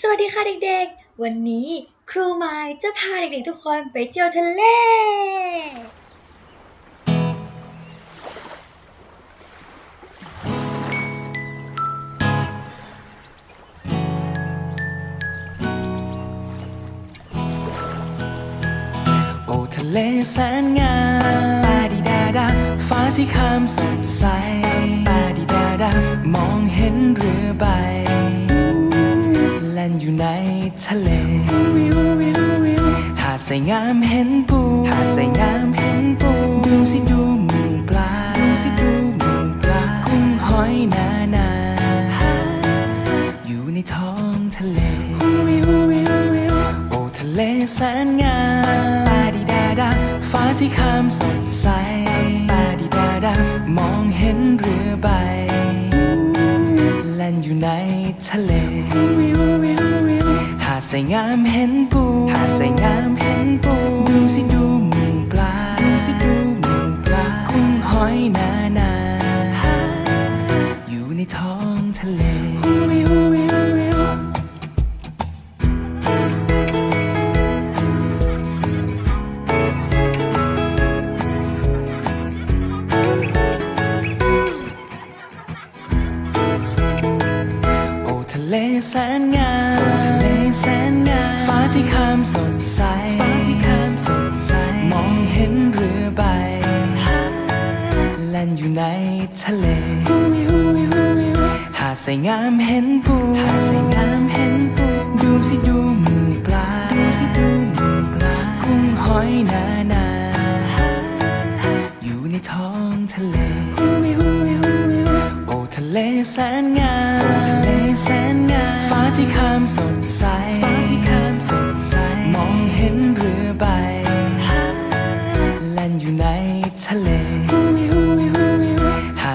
สวัสดีค่ะเด็กๆ วันนี้ครูไม้จะพาเด็กๆทุกคนไปเที่ยวทะเล โอ้ทะเลแสนงามปาดิดาดาฟ้าที่คามสดใส อยู่ในทะเลหาดใสงามเห็นปูหาดใสงามเห็นปูดูสิดูหมูปลาดูสิดูหมูปลากุ้งหอยนานาอยู่ในท้องทะเลโอ้ทะเลแสนงามปาดิดาดาฟ้าที่คามสดใสปาดิดาดามองเห็นเรือใบแล่นอยู่ในทะเล สงามเห็นปูหาดใสงามเห็นปู ดูสิดูหมูปลา ดูสิดูหมูปลากุ้งหอยนานา อยู่ในท้องทะเลโอ้ทะเลแสนงามามฟ้าที่คามสดใส ฟ้าที่คามสดใส มองเห็นเรือใบแล่นอยู่ในทะเล หาดใสงามเห็นปูหาดใสงามเห็นปูดูสิดูหมูปลา ดูสิดูหมูปลา กุ้งหอยนานา อยู่ในท้องทะเล โอ้ทะเลแสนงาม โอ้ทะเลแสนงาม ฟ้าที่คามสดใส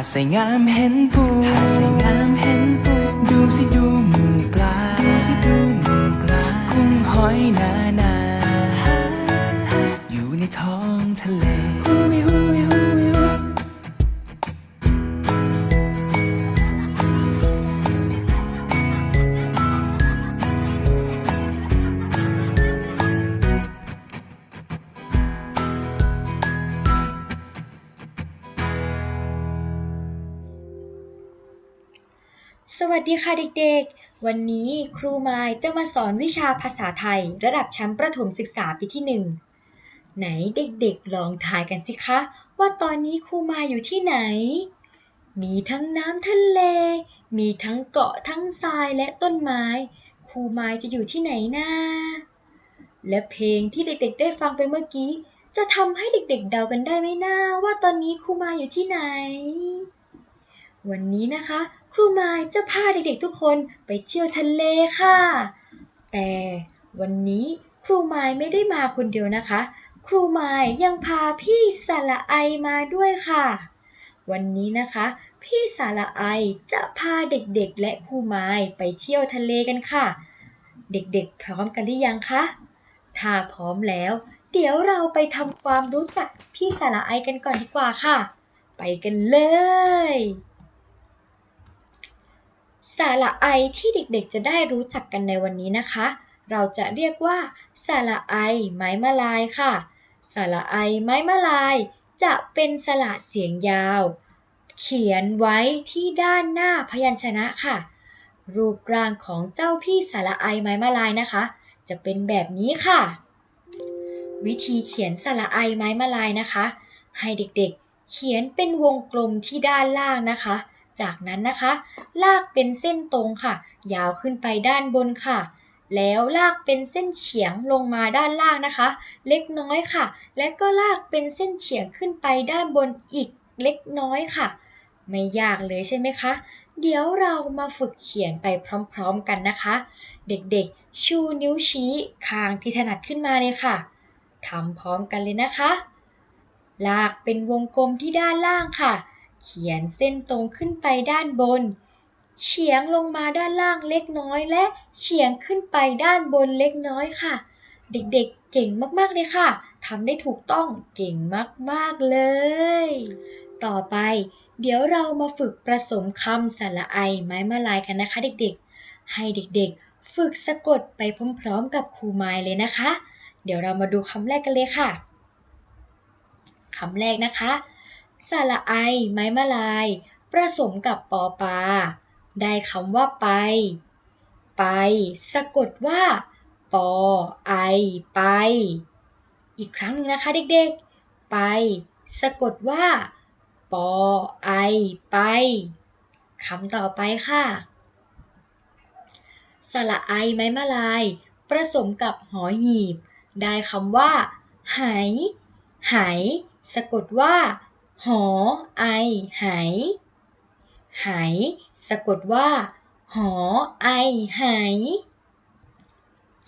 หาดใสงามเห็นผู้ สวัสดีค่ะเด็กๆ วันนี้ครูไม้จะมาสอนวิชาภาษาไทย ระดับชั้นประถมศึกษาปีที่หนึ่งไหนเด็กๆ ลองทายกันสิคะ ว่าตอนนี้ครูไมาอยู่ที่ไหน มีทั้งน้ำทะเล มีทั้งเกาะทั้งทรายและต้นไม้ ครูไม้จะอยู่ที่ไหนนะ และเพลงที่เด็กๆ ได้ฟังไปเมื่อกี้ จะทำให้เด็กๆ เดากันได้ไหมนะว่าตอนนี้ครูไมาอยู่ที่ไหน วันนี้นะคะ ครูไม้จะพาเด็กๆทุกคนไปเที่ยวทะเลค่ะ แต่วันนี้ครูไม้ไม่ได้มาคนเดียวนะคะ ครูไม้ยังพาพี่สาระไอมาด้วยค่ะ วันนี้นะคะ พี่สาระไอจะพาเด็กๆ และครูไม้ไปเที่ยวทะเลกันค่ะ เด็กๆ พร้อมกันหรือยังคะ ถ้าพร้อมแล้ว เดี๋ยวเราไปทำความรู้จักพี่สาระไอกันก่อนดีกว่าค่ะ ไปกันเลย สาระไอที่เด็กๆ จะได้รู้จักกันในวันนี้นะคะ เราจะเรียกว่าสาระไอไม้มะลายค่ะสาระไอไม้มะลาย จะเป็นสระเสียงยาว เขียนไว้ที่ด้านหน้าพยัญชนะค่ะ รูปร่างของเจ้าพี่สาระไอไม้มะลายนะคะ จะเป็นแบบนี้ค่ะ วิธีเขียนสระไอไม้มะลายนะคะ ให้เด็กๆ เขียนเป็นวงกลมที่ด้านล่างนะคะ จากนั้นนะคะ ลากเป็นเส้นตรงค่ะ ยาวขึ้นไปด้านบนค่ะ แล้วลากเป็นเส้นเฉียงลงมาด้านล่างนะคะ เล็กน้อยค่ะ และก็ลากเป็นเส้นเฉียงขึ้นไปด้านบนอีกเล็กน้อยค่ะ ไม่ยากเลยใช่ไหมคะ เดี๋ยวเรามาฝึกเขียนไปพร้อมๆกันนะคะ เด็กๆ ชูนิ้วชี้ข้างที่ถนัดขึ้นมาเลยค่ะทำพร้อมกันเลยนะคะ ลากเป็นวงกลมที่ด้านล่างค่ะ เขียนเส้นตรงขึ้นไปด้านบน เฉียงลงมาด้านล่างเล็กน้อยและเฉียงขึ้นไปด้านบนเล็กน้อยค่ะ เด็กๆเก่งมากๆเลยค่ะทำได้ถูกต้องเก่งมากๆเลย ต่อไป เดี๋ยวเรามาฝึกผสมคำสระไอไม้มาลายกันนะคะเด็กๆ ให้เด็กๆ ฝึกสะกดไปพร้อมๆ กับครูไม้เลยนะคะ เดี๋ยวเรามาดูคำแรกกันเลยค่ะคำแรกนะคะ สระไอ ไม้มะลายผสมกับปอปลาได้คำว่าไป ไป สะกดว่า ปอไอ ไป อีกครั้งหนึงนะคะเด็กๆ ไป สะกดว่า ปอไอ ไปคำต่อไปค่ะ สระไอ ไม้มะลายผสมกับหอหีบ ได้คำว่า ไห ไห สะกดว่า หอไอไหไหสะกดว่า หอไอไห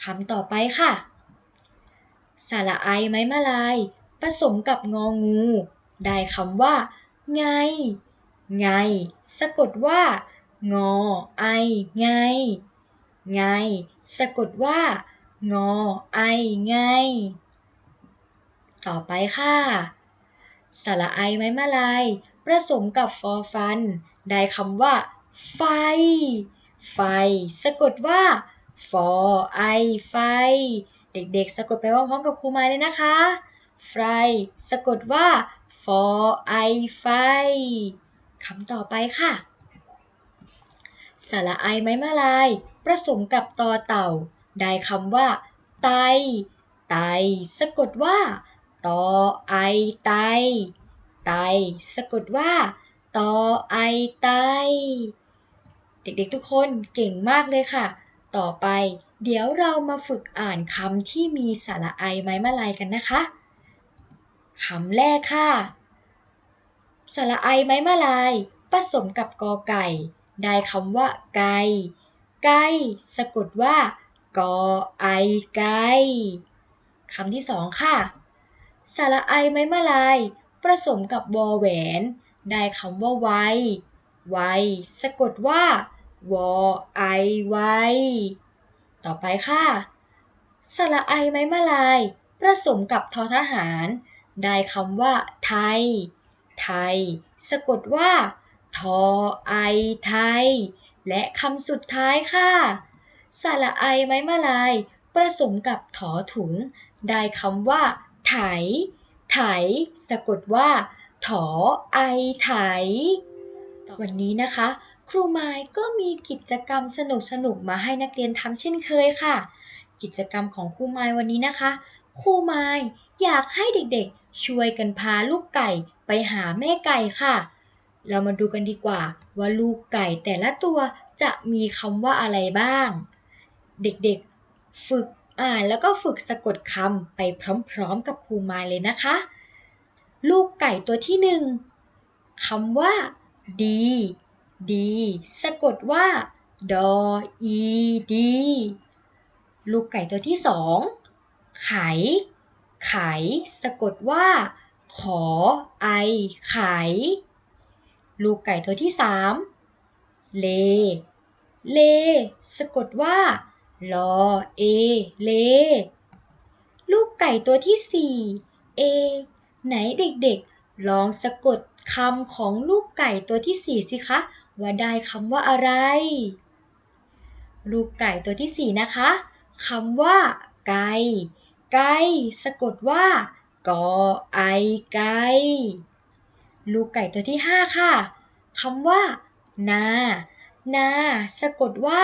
คำต่อไปค่ะ สระไอไม้มะลาย ผสมกับงองู ได้คำว่า ไง ไง สะกดว่า งอไอไง ไง สะกดว่า งอไอไง ต่อไปค่ะ สระไอไม้มะลายผสมกับฟอฟัน ได้คำว่า ไฟ ไฟ สะกดว่าฟอไอไฟ เด็กๆ สะกดไปพร้อมๆกับครูม้เลยนะคะไฟสะกดว่าฟอไอไฟคำต่อไปค่ะสระไอไม้มะลายผสมกับตอเต่า ได้คำว่า ไต ไต สะกดว่า ตอไอไต ไต สะกดว่า ตอไอไต เด็กๆทุกคนเก่งมากเลยค่ะ ต่อไป เดี๋ยวเรามาฝึกอ่านคำที่มีสระไอไม้มะลายกันนะคะคำแรกค่ะ สระไอไม้มะลาย ผสมกับกอไก่ ได้คำว่า ไก่ ไก่สะกดว่ากอไอไก่คำที่สองค่ะ สระไอไม้มะลายผสมกับวอแหวน ได้คำว่าไวไวสะกดว่า วอไอไวต่อไปค่ะ สระไอไม้มะลายผสมกับทอทหาร ได้คำว่า ไทย ไทย สะกดว่า ทอไอไทย และคำสุดท้ายค่ะ สระไอไม้มะลายผสมกับถอถุง ได้คำว่า ไถ ไถ สะกดว่า ถอไอไถ วันนี้นะคะ ครูไม้ก็มีกิจกรรมสนุกๆมาให้นักเรียนทำเช่นเคยค่ะ กิจกรรมของครูไม้วันนี้นะคะ ครูไม้อยากให้เด็กๆ ช่วยกันพาลูกไก่ไปหาแม่ไก่ค่ะ เรามาดูกันดีกว่า ว่าลูกไก่แต่ละตัวจะมีคำว่าอะไรบ้าง เด็กๆ ฝึก อ่านแล้วก็ฝึกสะกดคำไปพร้อมๆกับครูไม้เลยนะคะ ลูกไก่ตัวที่หนึ่งคำว่า ดี ดี สะกดว่า ดอ อี ดี ลูกไก่ตัวที่สองไข ไข สะกดว่า ขอ ไอ ไข ลูกไก่ตัวที่สามเล เล สะกดว่า ลอเอ เล ลูกไก่ตัวที่สี่เอ ไหนเด็กๆ ลองสะกดคำของลูกไก่ตัวที่สี่สิคะ ว่าได้คำว่าอะไร ลูกไก่ตัวที่สี่นะคะคำว่า ไก่ ไก่สะกดว่ากอไอไก่ลูกไก่ตัวที่ห้าค่ะคำว่า นา นา สะกดว่า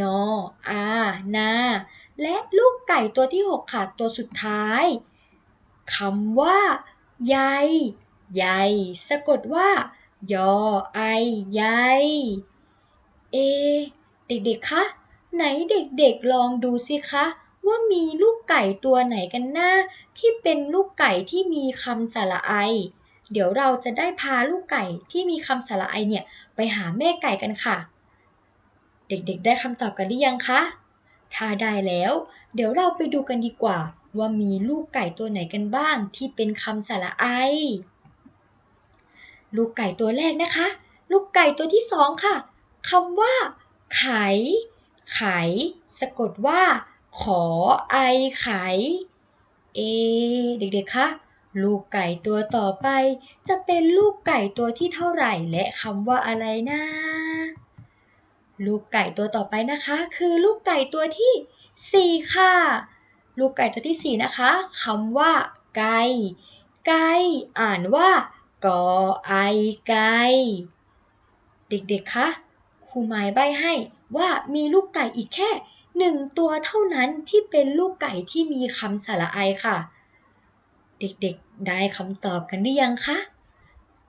นออานา และลูกไก่ตัวที่หกค่ะตัวสุดท้ายคำว่าใยใยสะกดว่า ยอไอใยเอ เด็กๆ คะ ไหนเด็กๆ ลองดูสิคะ ว่ามีลูกไก่ตัวไหนกันหน้า ที่เป็นลูกไก่ที่มีคำสระไอ เดี๋ยวเราจะได้พาลูกไก่ที่มีคำสระไอเนี่ย ไปหาแม่ไก่กันค่ะ เด็กๆ ได้คำตอบกันหรือยังคะ ถ้าได้แล้ว เดี๋ยวเราไปดูกันดีกว่า ว่ามีลูกไก่ตัวไหนกันบ้างที่เป็นคำสระไอ ลูกไก่ตัวแรกนะคะ ลูกไก่ตัวที่สองค่ะคำว่า ไข ไข สะกดว่า ขอไอไข เอ เด็กๆ คะ ลูกไก่ตัวต่อไป จะเป็นลูกไก่ตัวที่เท่าไหร่และคำว่าอะไรนะ ลูกไก่ตัวต่อไปนะคะ คือลูกไก่ตัวที่ 4 ค่ะ ลูกไก่ตัวที่ 4 นะคะคำว่า ไก่ ไก่ อ่านว่ากอไอไก่เด็กๆคะครูหมายใบให้ว่ามีลูกไก่อีกแค่หนึ่งตัวเท่านั้นที่เป็นลูกไก่ที่มีคำสระไอค่ะ เด็กๆได้คำตอบกันหรือยังคะ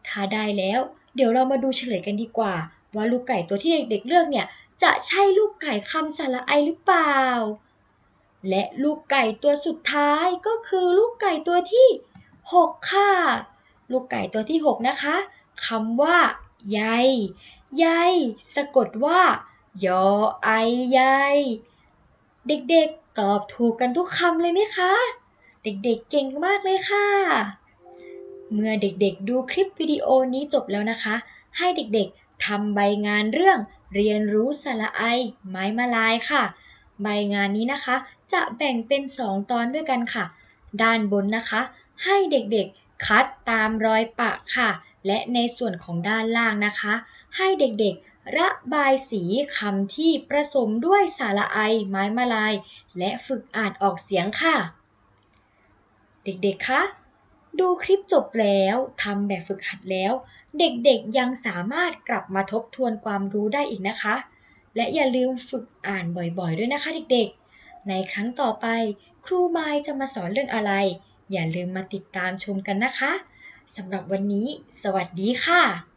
ถ้าได้แล้ว เดี๋ยวเรามาดูเฉลยกันดีกว่า ว่าลูกไก่ตัวที่เด็กๆเลือกเนี่ยจะใช่ลูกไก่คำสาระไอหรือเปล่า และลูกไก่ตัวสุดท้ายก็คือลูกไก่ตัวที่ 6 ค่ะ ลูกไก่ตัวที่ 6 นะคะคำว่าใยใยสะกดว่ายอไอใยเด็กๆตอบถูกกันทุกคำเลยไหมคะ เด็กๆเก่งมากเลยค่ะ เมื่อเด็กๆดูคลิปวิดีโอนี้จบแล้วนะคะ ให้เด็กๆ ทำใบงานเรื่องเรียนรู้สระไอ ไม้มาลายค่ะ ใบงานนี้นะคะ จะแบ่งเป็น 2 ตอนด้วยกันค่ะ ด้านบนนะคะ ให้เด็กๆคัดตามรอยปะค่ะ และในส่วนของด้านล่างนะคะ ให้เด็กๆระบายสีคำที่ผสมด้วยสระไอ ไม้มาลาย และฝึกอ่านออกเสียงค่ะ เด็กๆคะดูคลิปจบแล้วทำแบบฝึกหัดแล้ว เด็กๆยังสามารถกลับมาทบทวนความรู้ได้อีกนะคะ และอย่าลืมฝึกอ่านบ่อยๆ ด้วยนะคะเด็กๆ ในครั้งต่อไป ครูไมายจะมาสอนเรื่องอะไร อย่าลืมมาติดตามชมกันนะคะสำหรับวันนี้ สวัสดีค่ะ